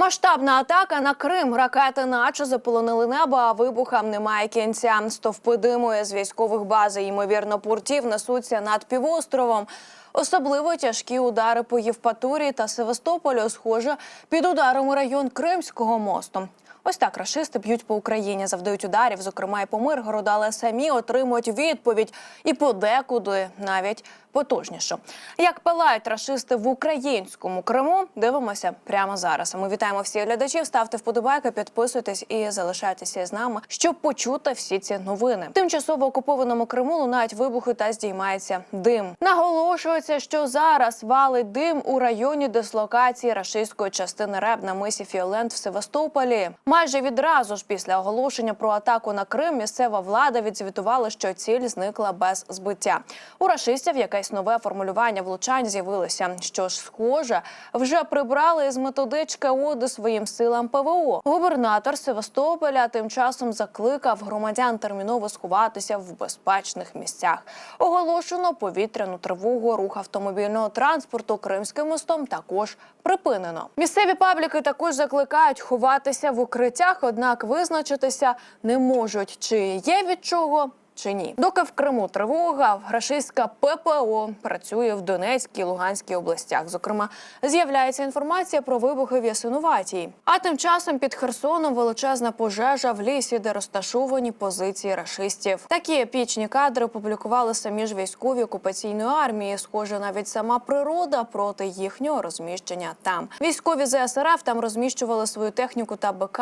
Масштабна атака на Крим. Ракети наче заполонили небо, а вибухам немає кінця. Стовпи диму з військових баз ймовірно, портів несуться над півостровом. Особливо тяжкі удари по Євпаторії та Севастополю, схоже, під ударом район Кримського мосту. Ось так рашисти б'ють по Україні, завдають ударів, зокрема і по Миргороду, але самі отримують відповідь і подекуди навіть потужнішу. Як палають рашисти в українському Криму, дивимося прямо зараз. Ми вітаємо всіх глядачів. Ставте вподобайки, підписуйтесь і залишайтеся з нами, щоб почути всі ці новини. Тимчасово окупованому Криму лунають вибухи та здіймається дим. Наголошується, що зараз валить дим у районі дислокації рашистської частини РЕБ на мисі Фіолент в Севастополі. Майже відразу ж після оголошення про атаку на Крим місцева влада відзвітувала, що ціль зникла без збиття. У рашистів якесь нове формулювання влучань з'явилося. Що ж, схоже, вже прибрали із методички оди своїм силам ПВО. Губернатор Севастополя тим часом закликав громадян терміново сховатися в безпечних місцях. Оголошено повітряну тривогу. Рух автомобільного транспорту Кримським мостом також припинено. Місцеві пабліки також закликають ховатися в укриттях, однак визначитися не можуть, чи є від чого. Чи ні, доки в Криму тривога, рашистська ППО працює в Донецькій Луганській областях. Зокрема, з'являється інформація про вибухи в Ясинуватій. А тим часом під Херсоном величезна пожежа в лісі, де розташовані позиції рашистів. Такі епічні кадри опублікували самі ж військові окупаційної армії. Схоже, навіть сама природа проти їхнього розміщення там. Військові ЗСРФ там розміщували свою техніку та БК.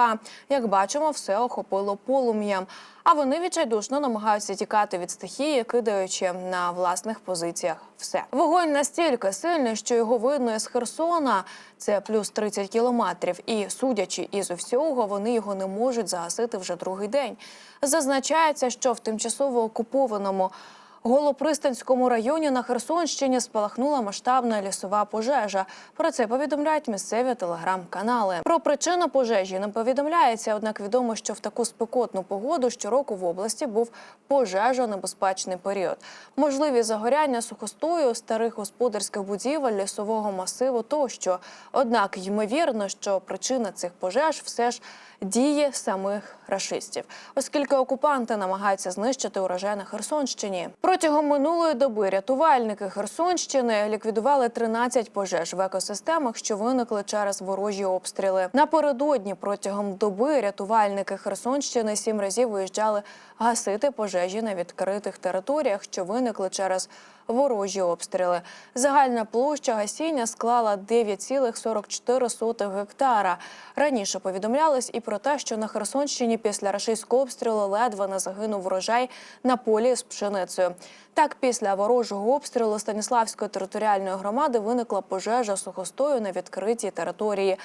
Як бачимо, все охопило полум'ям. А вони відчайдушно намагаються тікати від стихії, кидаючи на власних позиціях все. Вогонь настільки сильний, що його видно із Херсона. Це плюс 30 кілометрів. І судячи із усього, вони його не можуть загасити вже другий день. Зазначається, що в тимчасово окупованому. Голопристанському районі на Херсонщині спалахнула масштабна лісова пожежа. Про це повідомляють місцеві телеграм-канали. Про причину пожежі не повідомляється, однак відомо, що в таку спекотну погоду щороку в області був пожежонебезпечний період. Можливі загоряння сухостою старих господарських будівель, лісового масиву тощо. Однак ймовірно, що причина цих пожеж все ж дії самих рашистів, оскільки окупанти намагаються знищити урожай на Херсонщині. Протягом минулої доби рятувальники Херсонщини ліквідували 13 пожеж в екосистемах, що виникли через ворожі обстріли. Напередодні протягом доби рятувальники Херсонщини сім разів виїжджали гасити пожежі на відкритих територіях, що виникли через ворожі обстріли. Загальна площа гасіння склала 9,44 гектара. Раніше повідомлялось і про те, що на Херсонщині після рашистського обстрілу ледве не загинув врожай на полі з пшеницею. Так, після ворожого обстрілу Станіславської територіальної громади виникла пожежа сухостою на відкритій території.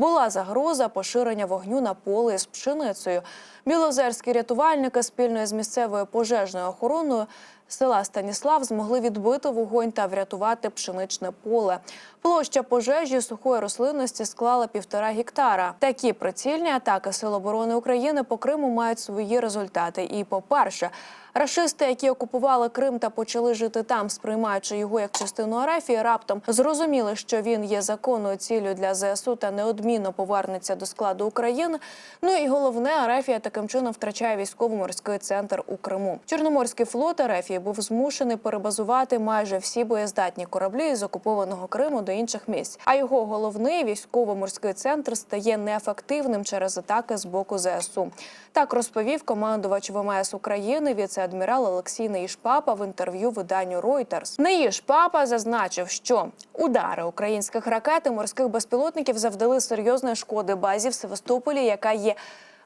Була загроза поширення вогню на поле з пшеницею. Білозерські рятувальники спільно з місцевою пожежною охороною села Станіслав змогли відбити вогонь та врятувати пшеничне поле. Площа пожежі сухої рослинності склала півтора гектара. Такі прицільні атаки Сил оборони України по Криму мають свої результати. І, по-перше, рашисти, які окупували Крим та почали жити там, сприймаючи його як частину Арафії, раптом зрозуміли, що він є законною ціллю для ЗСУ та неодмінно повернеться до складу України. Ну і головне, Арафія таким чином втрачає військово-морський центр у Криму. Чорноморський флот Арафії був змушений перебазувати майже всі боєздатні кораблі із окупованого Криму до інших місць. А його головний військово-морський центр стає неефективним через атаки з боку ЗСУ. Так розповів командувач ВМС України віце-адмірал Олексій Неїшпапа в інтерв'ю виданню Reuters. Неїшпапа зазначив, що удари українських ракет і морських безпілотників завдали серйозної шкоди базі в Севастополі, яка є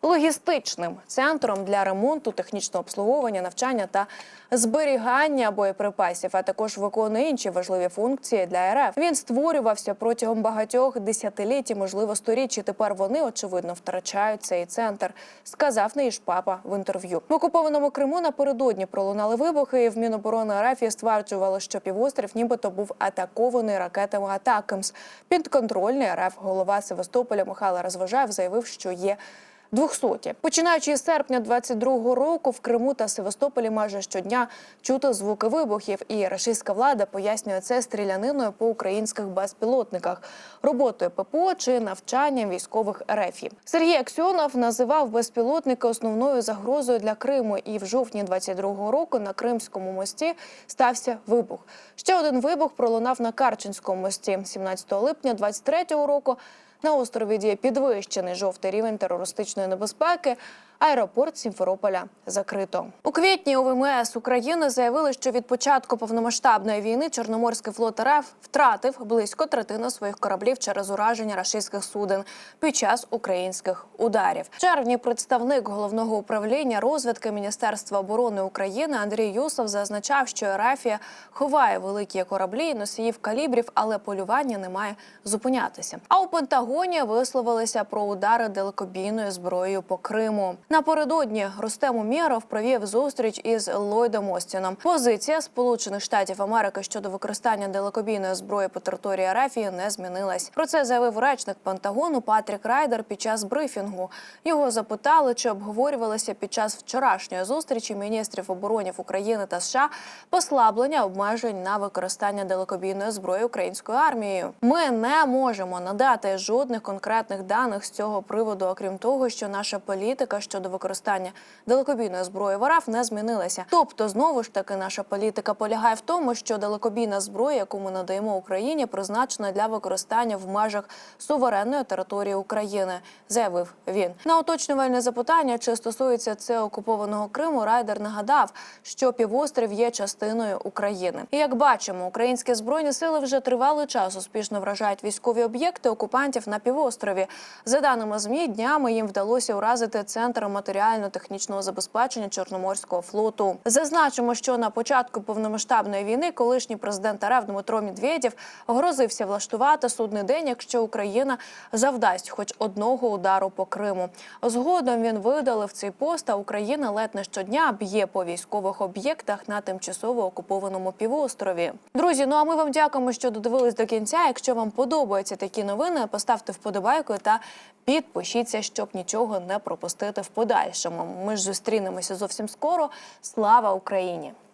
логістичним центром для ремонту, технічного обслуговування, навчання та зберігання боєприпасів, а також виконує інші важливі функції для РФ. Він створювався протягом багатьох десятиліть, і, можливо, сторіч. і Тепер вони очевидно втрачають цей центр. Сказав Неїшпапа в інтерв'ю. В окупованому Криму напередодні пролунали вибухи. і В Міноборони Арафії стверджували, що півострів нібито був атакований ракетами Атакамс. Підконтрольний РФ голова Севастополя Михайло Розважаєв заявив, що є 200. Починаючи із серпня 22-го року в Криму та Севастополі майже щодня чути звуки вибухів, і рашистська влада пояснює це стріляниною по українських безпілотниках, роботою ППО чи навчанням військових РФ. Сергій Аксьонов називав безпілотники основною загрозою для Криму. І в жовтні 22-го року на Кримському мості стався вибух. Ще один вибух пролунав на Карченському мості 17 липня 23-го року. На острові діє підвищений жовтий рівень терористичної небезпеки. Аеропорт Сімферополя закрито у квітні. У ВМС України заявили, що від початку повномасштабної війни Чорноморський флот РФ втратив близько третину своїх кораблів через ураження рашистських суден під час українських ударів. В червні представник головного управління розвідки Міністерства оборони України Андрій Юсов зазначав, що Ерафія ховає великі кораблі і носіїв калібрів, але полювання не має зупинятися. А у Пентагоні висловилися про удари далекобійною зброєю по Криму. Напередодні Рустем Умєров провів зустріч із Ллойдом Остіном. Позиція Сполучених Штатів Америки щодо використання далекобійної зброї по території Арафії не змінилась. Про це заявив речник Пентагону Патрік Райдер під час брифінгу. Його запитали, чи обговорювалося під час вчорашньої зустрічі міністрів оборонів України та США послаблення обмежень на використання далекобійної зброї українською армією. Ми не можемо надати жодних конкретних даних з цього приводу, окрім того, що наша політика щодо використання далекобійної зброї в РФ не змінилася. Тобто, знову ж таки, наша політика полягає в тому, що далекобійна зброя, яку ми надаємо Україні, призначена для використання в межах суверенної території України, заявив він. На уточнювальне запитання, чи стосується це окупованого Криму, райдер нагадав, що півострів є частиною України. І як бачимо, українські збройні сили вже тривалий час успішно вражають військові об'єкти окупантів на півострові. За даними змі, днями їм вдалося уразити центр матеріально-технічного забезпечення Чорноморського флоту. Зазначимо, що на початку повномасштабної війни колишній президент РФ Дмитро Медведєв грозився влаштувати судний день, якщо Україна завдасть хоч одного удару по Криму. Згодом він видалив цей пост, а Україна ледь не щодня б'є по військових об'єктах на тимчасово окупованому півострові. Друзі, ну а ми вам дякуємо, що додивились до кінця. Якщо вам подобаються такі новини, поставте вподобайку та підпишіться, щоб нічого не пропустити в подальшому. Ми ж зустрінемося зовсім скоро. Слава Україні!